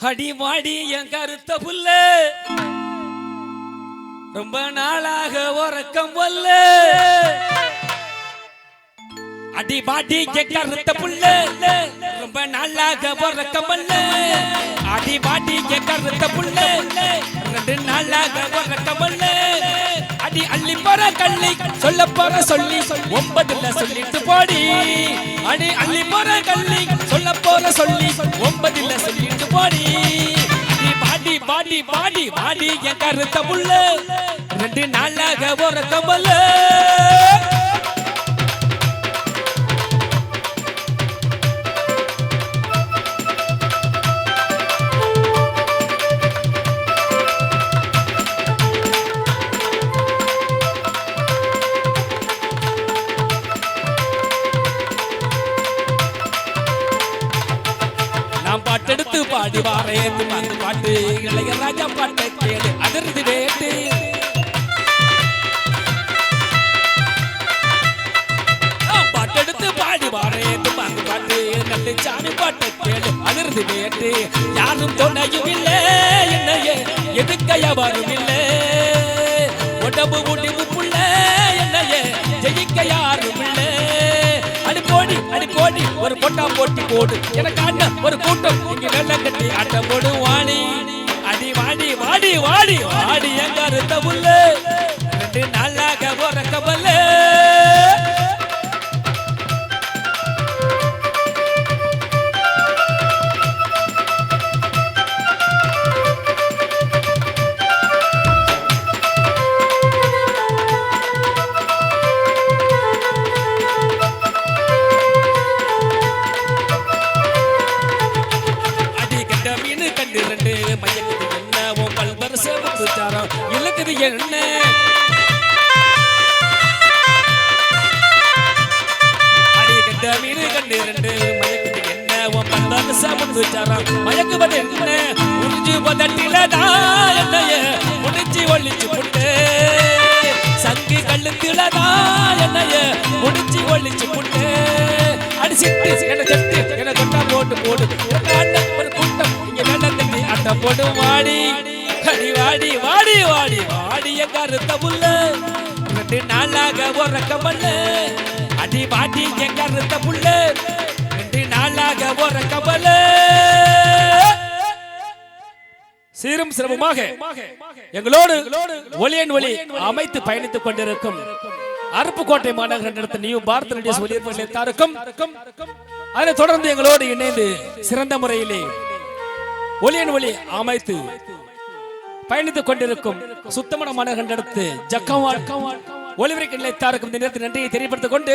அடி வாடி என் கருத்த புல்ல. ரொம்ப நாளாக உறக்கம் வல்ல. அடி வாடி என் கருத்த புல்ல. ரொம்ப நாளாக உறக்கம் வல்ல. அடி வாடி என் கருத்த புல்ல. ரெண்டு நாளாக உறக்கம் வல்ல. அடி அள்ளி போற கள்ளி சொல்ல போற சொல்லி ஒன்பது சொல்லிட்டு போடி. அடி அள்ளி போற கள்ளி சொல்ல போற சொல்லி ஒன்பதுல சொல்லிட்டு போடி. நீ பாடி பாடி பாடி பாடி என் கருத்த புள்ள ரெண்டு நாளாக ஒரு கமல. பாடி வாரேத்து அந்த பாட்டு இளையராஜா பாட்டை கேளு அதிர்ந்து வேட்டு. பாட்டெடுத்து பாடி வாரேத்து அந்த பாட்டு நல்ல சாமி பாட்டை கேளு அதிர்ந்து வேட்டு. யாரும் துணையும் இல்லை என்னையே எதுக்கைய வரும் இல்லை. உடம்பு முடிவு புள்ள அடி ஒரு பொட்டா போட்டி போடு. எனக்கு அண்ணன் ஒரு கூட்டம். இங்க வெள்ள கட்டி அட்டை போடு வாடி அடி வாடி வாடி வாடி வாடி எங்க அறுத்த புல்லு? ரெண்டு நாளாக போற கபல்லு மையக்குது என்ன? உன் கல்வர் சேவத்து சாரம் இழுக்குது என்ன? அடி கண்ட மீன் கண்டு ரெண்டு. மயக்குது என்ன? ஓ பல்வர் சேவத்து சாரம் மயக்குவது என்ன? உறிஞ்சு பதட்டிலதான் என்னைய முடிச்சு ஒழிச்சு புட்டு. சங்கு கல்லுக்குலதான் என்னைய முடிச்சு ஒழிச்சு புட்டு. அடி சிட்டு என்ன செட்டு என்ன தொட்டா போட்டு வாடி அடி வாடி வாடி வாடி வாடிய எங்க புல்ல ரெண்டு நாளாக ஒரு கமல்ல அடி வாடி என் அறுத்த புல்ல ரெண்டு நாளாக ஒரு கமல்ல சீரும் சிரமமாக எங்களோடு ஒளியன் ஒளி அமைத்து பயணித்துக் கொண்டிருக்கும் அருப்புக்கோட்டை மாநகர நடத்த நியூ பாரத் ரேடியோஸ் ஒளியர் நிலையத்தாருக்கும் அதனைத் தொடர்ந்து எங்களோடு இணைந்து சிறந்த முறையிலே ஒளியன் ஒளி அமைத்து பயணித்துக் கொண்டிருக்கும் சுத்தமன மாநகர நடத்து ஜக்கவாட் ஒளிவரைக்கு நிலையத்தாருக்கும் இந்த நேரத்தில் நன்றியை தெரியப்படுத்திக் கொண்டு